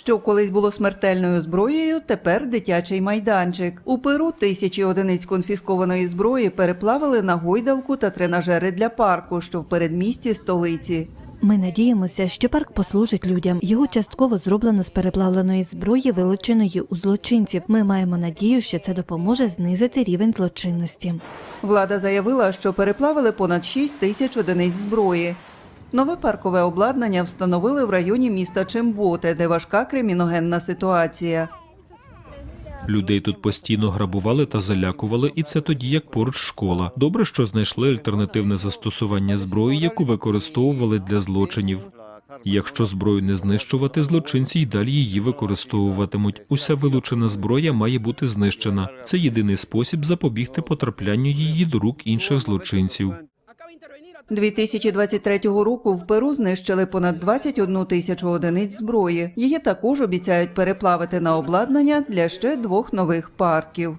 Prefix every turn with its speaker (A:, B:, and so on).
A: Що колись було смертельною зброєю, тепер дитячий майданчик. У Перу тисячі одиниць конфіскованої зброї переплавили на гойдалку та тренажери для парку, що в передмісті столиці.
B: Ми надіємося, що парк послужить людям. Його частково зроблено з переплавленої зброї, вилученої у злочинців. Ми маємо надію, що це допоможе знизити рівень злочинності.
A: Влада заявила, що переплавили понад 6 тисяч одиниць зброї. Нове паркове обладнання встановили в районі міста Чемботе, де важка криміногенна ситуація.
C: Людей тут постійно грабували та залякували, і це тоді як поруч школа. Добре, що знайшли альтернативне застосування зброї, яку використовували для злочинів. Якщо зброю не знищувати, злочинці й далі її використовуватимуть. Уся вилучена зброя має бути знищена. Це єдиний спосіб запобігти потраплянню її до рук інших злочинців.
A: 2023 року в Перу знищили понад 21 тисячу одиниць зброї. Її також обіцяють переплавити на обладнання для ще двох нових парків.